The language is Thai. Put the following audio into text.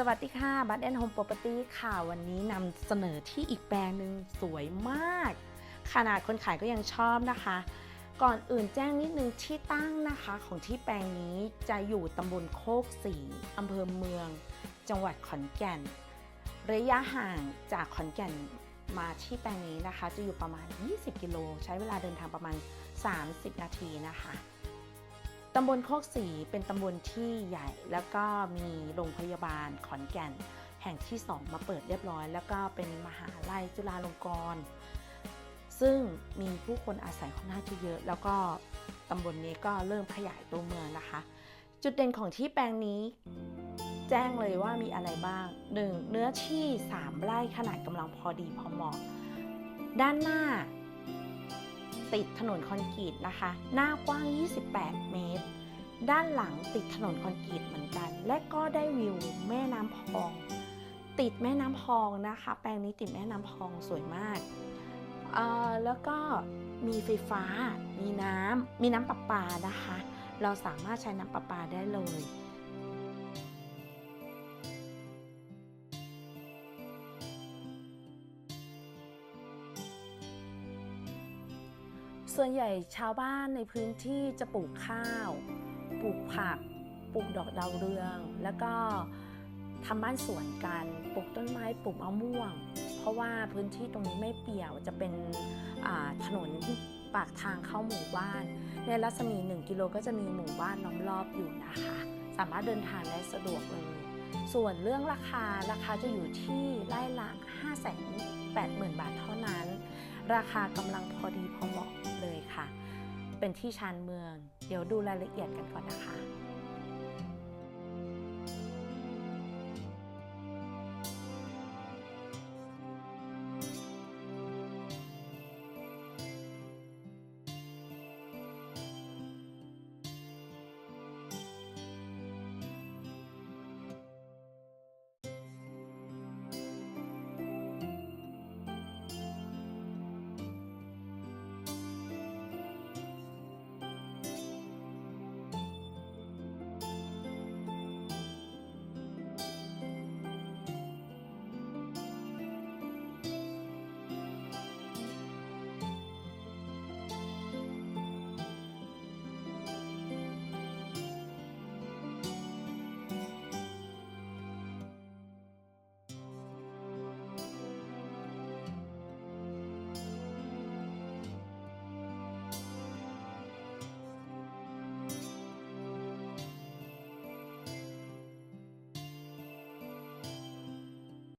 สวัสดีค่ะบัตแอนโฮม p ป o p e r t y ค่ะ วันนี้นำเสนอที่อีกแปลงหนึ่งสวยมาก ขนาดคนขายก็ยังชอบนะคะ ก่อนอื่นแจ้งนิดนึงที่ตั้งนะคะของที่แปลงนี้จะอยู่ตำบลโคกสีอำเภอเมือง จังหวัดขอนแก่น ระยะห่างจากขอนแก่นมาที่แปลงนี้นะคะ จะอยู่ประมาณ 20 กิโล ใช้เวลาเดินทางประมาณ 30 นาทีนะคะ ตำบลโคกสีเป็นตำบลที่ใหญ่ แล้วก็มีโรงพยาบาลขอนแก่น แห่งที่2มาเปิดเรียบร้อย แล้วก็เป็นมหาลัยจุฬาลงกรณ์ซึ่งมีผู้คนอาศัยค่อนข้างที่เยอะ แล้วก็ตำบลนี้ก็เริ่มขยายตัวเมืองนะคะ จุดเด่นของที่แปลงนี้แจ้งเลยว่ามีอะไรบ้าง 1. เนื้อที่ 3 ไร่ขนาดกำลังพอดีพอเหมาะ ด้านหน้า ติดถนนคอนกรีตนะคะ หน้ากว้าง 28 เมตร ด้านหลังติดถนนคอนกรีตเหมือนกัน และก็ได้วิวแม่น้ำพอง ติดแม่น้ำพองนะคะ แปลงนี้ติดแม่น้ำพองสวยมากเอ่อแล้วก็มีไฟฟ้า มีน้ำมีน้ำประปานะคะ เราสามารถใช้น้ำประปาได้เลย ส่วนใหญ่ชาวบ้านในพื้นที่จะปลูกข้าว ปลูกผัก ปลูกดอกดาวเรือง แล้วก็ทำบ้านสวนกัน ปลูกต้นไม้ ปลูกมะม่วง เพราะว่าพื้นที่ตรงนี้ไม่เปี่ยว จะเป็นอ่าถนนปากทางเข้าหมู่บ้าน ในรัศมี 1 กิโลก็จะมีหมู่บ้านล้อมรอบอยู่นะคะ สามารถเดินทางได้สะดวกเลย ส่วนเรื่องราคา ราคาจะอยู่ที่ไร่ละ 5 8 0 0 0 0 บาทเท่านั้น ราคากำลังพอดีพอเหมาะเลยค่ะ เป็นที่ชานเมือง เดี๋ยวดูรายละเอียดกันก่อนนะคะ